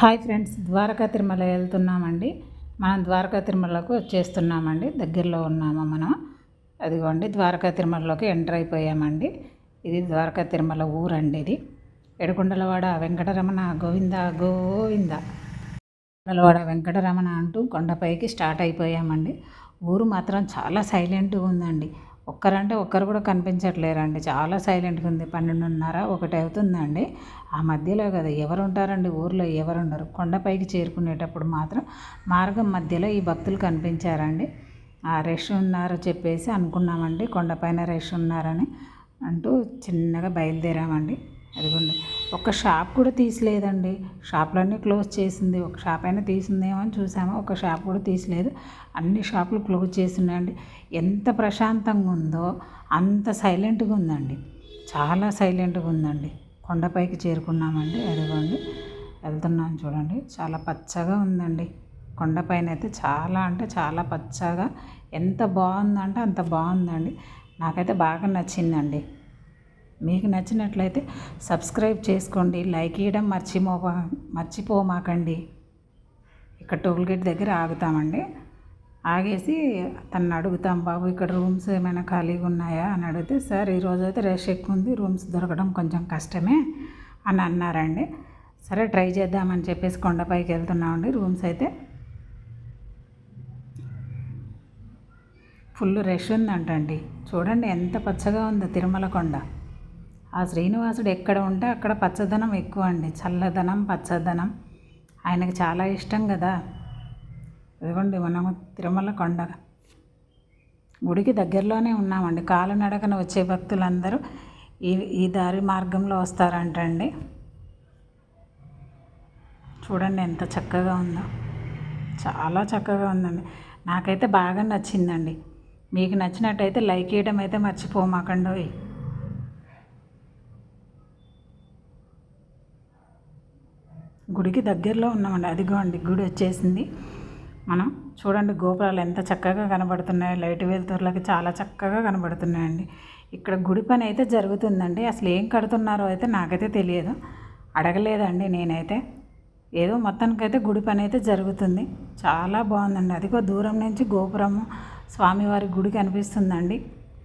Hi friends Dwaraka Tirumala వెళ్తున్నామండి. మనం ద్వారకా తిరుమలకు వచ్చేస్తున్నామండి. దగ్గరలో ఉన్నాము మనం. అదిగోండి ద్వారకా తిరుమలలోకి ఎంటర్ అయిపోయామండి. ఇది ద్వారకా తిరుమల ఊరండి ఇది. ఎడుకొండలవాడ వెంకటరమణ గోవింద గోవింద. కొండలవాడ వెంకటరమణ అంటూ కొండపైకి స్టార్ట్ అయిపోయామండి. ఊరు మాత్రం చాలా సైలెంట్గా ఉందండి. ఒక్కరంటే ఒక్కరు కూడా కనిపించట్లేరండి. చాలా సైలెంట్గా ఉంది. పన్నెండున్నర ఒకటి అవుతుందండి. ఆ మధ్యలో కదా ఎవరు ఉంటారండి ఊర్లో? ఎవరు ఉండరు కొండపైకి చేరుకునేటప్పుడు మాత్రం మార్గం మధ్యలో ఈ భక్తులు కనిపించారండి. ఆ రష్ ఉన్నారు చెప్పేసి అనుకున్నామండి. కొండపైన రష్ ఉన్నారని అంటూ చిన్నగా బయలుదేరామండి. అదిగోండి. ఒక షాప్ కూడా తీసలేదండి. షాపులన్నీ క్లోజ్ చేసింది. ఒక షాప్ అయినా తీసిందేమో అని చూసాము. ఒక షాప్ కూడా తీసలేదు. అన్ని షాపులు క్లోజ్ చేసినాయండి ఎంత ప్రశాంతంగా ఉందో అంత సైలెంట్గా ఉందండి. చాలా సైలెంట్గా ఉందండి. కొండపైకి చేరుకున్నామండి. అదిగోండి. వెళ్తున్నాం చూడండి. చాలా పచ్చగా ఉందండి. కొండపైన అయితే చాలా అంటే చాలా పచ్చగా. ఎంత బాగుందంటే అంత బాగుందండి. నాకైతే బాగా నచ్చిందండి. మీకు నచ్చినట్లయితే సబ్స్క్రైబ్ చేసుకోండి లైక్ ఇవ్వడం మర్చిపో మర్చిపోమాకండి. ఇక్కడ టోల్ గేట్ దగ్గర ఆగుతామండి. ఆగేసి తను అడుగుతాం బాబు ఇక్కడ రూమ్స్ ఏమైనా ఖాళీగా ఉన్నాయా? అని అడిగితే సార్ ఈరోజు అయితే రష్ ఎక్కువ ఉంది రూమ్స్ దొరకడం కొంచెం కష్టమే అని అన్నారండి. సరే ట్రై చేద్దామని చెప్పేసి కొండపైకి వెళ్తున్నామండి రూమ్స్ అయితే. ఫుల్ రష్ ఉందంటండి. చూడండి ఎంత పచ్చగా ఉందో తిరుమల కొండ. ఆ శ్రీనివాసుడు ఎక్కడ ఉంటే అక్కడ పచ్చదనం ఎక్కువ అండి. చల్లదనం పచ్చదనం. ఆయనకు చాలా ఇష్టం కదా. ఇదిగోండి మనము తిరుమల కొండ గుడికి దగ్గరలోనే ఉన్నామండి. కాలినడకన వచ్చే భక్తులందరూ ఈ ఈ దారి మార్గంలో వస్తారంటండి. చూడండి ఎంత చక్కగా ఉందో. చాలా చక్కగా ఉందండి. నాకైతే బాగా నచ్చిందండి. మీకు నచ్చినట్టయితే లైక్ చేయడం అయితే మర్చిపోమాకండి. గుడికి దగ్గరలో ఉన్నామండి. అదిగో అండి గుడి వచ్చేసింది. మనం చూడండి గోపురాలు ఎంత చక్కగా కనబడుతున్నాయో లైట్ వెలుతురులకి చాలా చక్కగా కనబడుతున్నాయండి. ఇక్కడ గుడి పని అయితే జరుగుతుందండి. అసలు ఏం కడుతున్నారో అయితే నాకైతే తెలియదు. అడగలేదండి నేనైతే. ఏదో మొత్తానికైతే గుడి పని అయితే జరుగుతుంది. చాలా బాగుందండి. అదిగో దూరం నుంచి గోపురము స్వామివారి గుడి కనిపిస్తుందండి.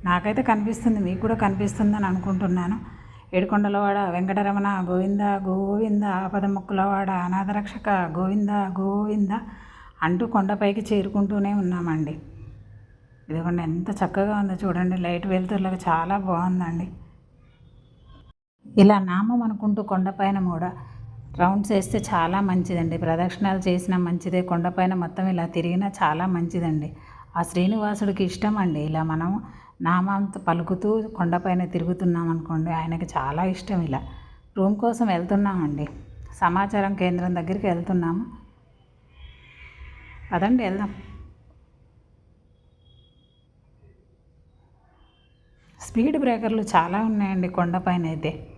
నాకైతే కనిపిస్తుంది మీకు కూడా కనిపిస్తుందని అనుకుంటున్నాను. ఏడుకొండలవాడ వెంకటరమణ గోవింద గోవింద ఆపద మొక్కులవాడ అనాథరక్షక గోవింద గోవింద అంటూ కొండపైకి చేరుకుంటూనే ఉన్నామండి. ఇదిగోండి ఎంత చక్కగా ఉందో చూడండి లైట్ వెలుతురులకు చాలా బాగుందండి. ఇలా నామం అనుకుంటూ కొండపైన కూడా రౌండ్స్ వేస్తే చాలా మంచిదండి. ప్రదక్షిణాలు చేసినా మంచిదే కొండపైన మొత్తం ఇలా తిరిగినా చాలా మంచిదండి. ఆ శ్రీనివాసుడికి ఇష్టం అండి ఇలా మనం నామంతో పలుకుతూ కొండపైన తిరుగుతున్నాం అనుకోండి ఆయనకి చాలా ఇష్టం ఇలా. రూమ్ కోసం వెళ్తున్నామండి. సమాచారం కేంద్రం దగ్గరికి వెళ్తున్నాము. పదండి వెళ్దాం. స్పీడ్ బ్రేకర్లు చాలా ఉన్నాయండి కొండపైన అయితే.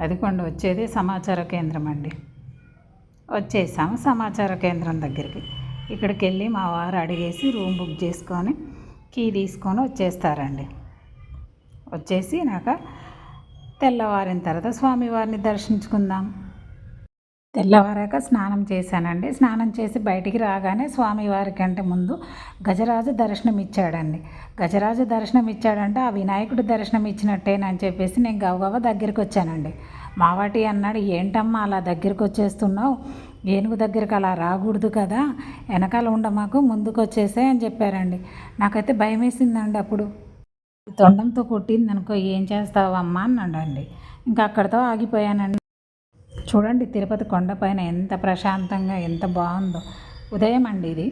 అది కొండ వచ్చేది సమాచార కేంద్రం అండి. వచ్చేసాము సమాచార కేంద్రం దగ్గరికి. ఇక్కడికి వెళ్ళి మా వారు అడిగేసి రూమ్ బుక్ చేసుకొని కీ తీసుకొని వచ్చేస్తారండి. వచ్చేసి నాక తెల్లవారిన తర్వాత స్వామివారిని దర్శించుకుందాం. తెల్లవారాక స్నానం చేశానండి. స్నానం చేసి బయటికి రాగానే స్వామివారి కంటే ముందు గజరాజు దర్శనం ఇచ్చాడండి గజరాజు దర్శనం ఇచ్చాడంటే ఆ వినాయకుడు దర్శనం ఇచ్చినట్టేనని చెప్పేసి నేను గవగవ దగ్గరికి వచ్చానండి మావాటి అన్నాడు ఏంటమ్మా అలా దగ్గరికి వచ్చేస్తున్నావు ఏనుగు దగ్గరికి అలా రాకూడదు కదా? వెనకాల ఉండ మాకు ముందుకు వచ్చేసే అని చెప్పారండి. నాకైతే భయం వేసిందండి అప్పుడు. తొండంతో కొట్టింది అనుకో ఏం చేస్తావమ్మా? అన్నాడండి. ఇంకా అక్కడితో ఆగిపోయానండి. చూడండి తిరుపతి కొండపైన ఎంత ప్రశాంతంగా ఎంత బాగుందో. ఉదయం అండి ఇది.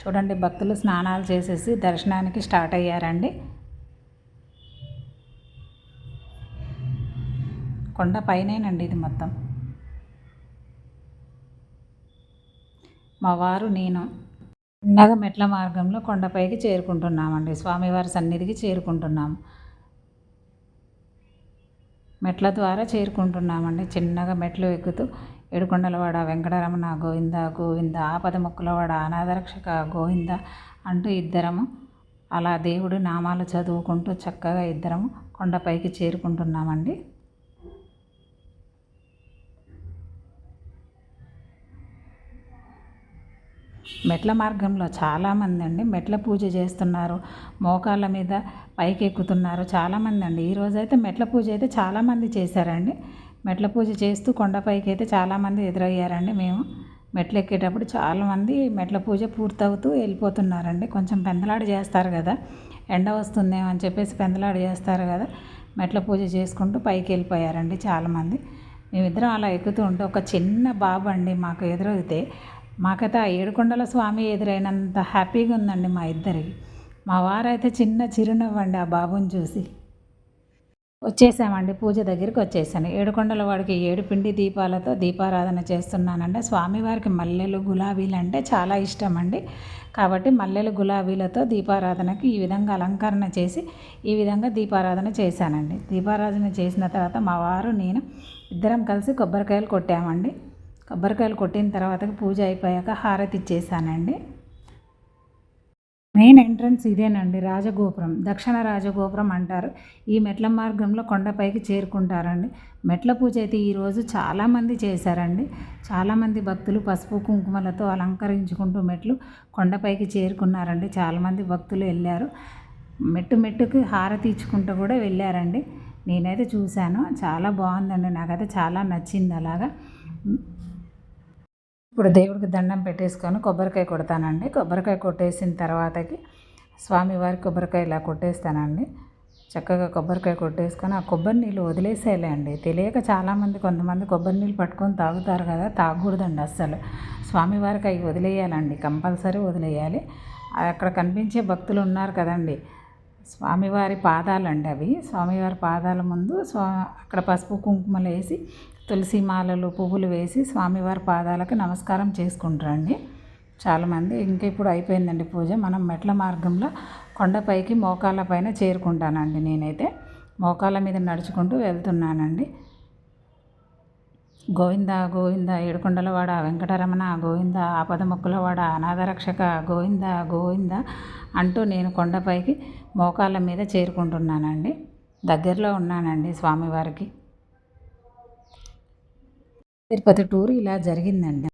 చూడండి భక్తులు స్నానాలు చేసేసి దర్శనానికి స్టార్ట్ అయ్యారండి. కొండ పైనేనండి ఇది మొత్తం. మా వారు నేను చిన్నగా మెట్ల మార్గంలో కొండపైకి చేరుకుంటున్నామండి. స్వామివారి సన్నిధికి చేరుకుంటున్నాము. మెట్ల ద్వారా చేరుకుంటున్నామండి. చిన్నగా మెట్లు ఎక్కుతూ ఏడుకొండలవాడ వెంకటరమణ గోవింద గోవింద ఆపద మొక్కులవాడ అనాథరక్షక గోవింద అంటూ ఇద్దరము అలా దేవుడి నామాలు చదువుకుంటూ చక్కగా ఇద్దరము కొండపైకి చేరుకుంటున్నామండి. మెట్ల మార్గంలో చాలామంది అండి మెట్ల పూజ చేస్తున్నారు మోకాళ్ళ మీద పైకి ఎక్కుతున్నారు చాలామంది అండి. ఈరోజైతే మెట్ల పూజ అయితే చాలామంది చేశారండి. మెట్ల పూజ చేస్తూ కొండపైకి అయితే చాలామంది ఎదురయ్యారండి మేము. మెట్లు ఎక్కేటప్పుడు చాలామంది మెట్ల పూజ పూర్తవుతూ వెళ్ళిపోతున్నారండి. కొంచెం పెందలాడు చేస్తారు కదా ఎండ వస్తుందేమో అని చెప్పేసి పెందలాడు చేస్తారు కదా మెట్ల పూజ చేసుకుంటూ పైకి వెళ్ళిపోయారండి చాలామంది. మేమిద్దరం అలా ఎక్కుతూ ఉంటే ఒక చిన్న బాబు అండి మాకు ఎదురైతే మాకైతే ఆ ఏడుకొండల స్వామి ఎదురైనంత హ్యాపీగా ఉందండి మా ఇద్దరికి మా వారైతే చిన్న చిరునవ్వండి ఆ బాబుని చూసి. వచ్చేసామండి పూజ దగ్గరికి వచ్చేసాను. ఏడుకొండల వాడికి ఏడు పిండి దీపాలతో దీపారాధన చేస్తున్నానంటే స్వామివారికి మల్లెలు గులాబీలు అంటే చాలా ఇష్టం అండి కాబట్టి మల్లెలు గులాబీలతో దీపారాధనకి ఈ విధంగా అలంకరణ చేసి ఈ విధంగా దీపారాధన చేశానండి. దీపారాధన చేసిన తర్వాత మా వారు నేను ఇద్దరం కలిసి కొబ్బరికాయలు కొట్టామండి. కొబ్బరికాయలు కొట్టిన తర్వాత పూజ అయిపోయాక హారతి ఇచ్చేసానండి. మెయిన్ ఎంట్రన్స్ ఇదేనండి రాజగోపురం దక్షిణ రాజగోపురం అంటారు. ఈ మెట్ల మార్గంలో కొండపైకి చేరుకుంటారండి. మెట్ల పూజ అయితే ఈరోజు చాలామంది చేశారండి. చాలామంది భక్తులు పసుపు కుంకుమలతో అలంకరించుకుంటూ మెట్లు కొండపైకి చేరుకున్నారండి. చాలామంది భక్తులు వెళ్ళారు. మెట్టు మెట్టుకు హారతి ఇచ్చుకుంటూ కూడా వెళ్ళారండి. నేనైతే చూశాను. చాలా బాగుందండి. నాకైతే చాలా నచ్చింది అలాగా. ఇప్పుడు దేవుడికి దండం పెట్టేసుకొని కొబ్బరికాయ కొడతానండి. కొబ్బరికాయ కొట్టేసిన తర్వాతకి స్వామివారి కొబ్బరికాయ ఇలా కొట్టేస్తానండి. చక్కగా కొబ్బరికాయ కొట్టేసుకొని ఆ కొబ్బరి నీళ్ళు వదిలేసేయాలండి. తెలియక చాలామంది కొంతమంది కొబ్బరి నీళ్ళు పట్టుకొని తాగుతారు కదా తాగకూడదండి అస్సలు. స్వామివారికి అవి వదిలేయాలండి కంపల్సరీ వదిలేయాలి. అక్కడ కనిపించే భక్తులు ఉన్నారు కదండి. స్వామివారి పాదాలండి అవి. స్వామివారి పాదాల ముందు స్వా అక్కడ పసుపు కుంకుమలు వేసి తులసి మాలలు పువ్వులు వేసి స్వామివారి పాదాలకు నమస్కారం చేసుకుంటారండి. చాలామంది ఇంక ఇప్పుడు అయిపోయిందండి పూజ. మనం మెట్ల మార్గంలో కొండపైకి మోకాళ్ళ పైన చేరుకుంటానండి నేనైతే. మోకాళ్ళ మీద నడుచుకుంటూ వెళ్తున్నానండి. గోవింద గోవింద ఏడుకొండలవాడ వెంకటరమణ గోవింద ఆపద మొక్కులవాడ అనాథరక్షక గోవింద గోవింద అంటూ నేను కొండపైకి మోకాళ్ళ మీద చేరుకుంటున్నానండి. దగ్గరలో ఉన్నానండి స్వామివారికి. తిరుపతి టూర్ ఇలా జరిగిందండి.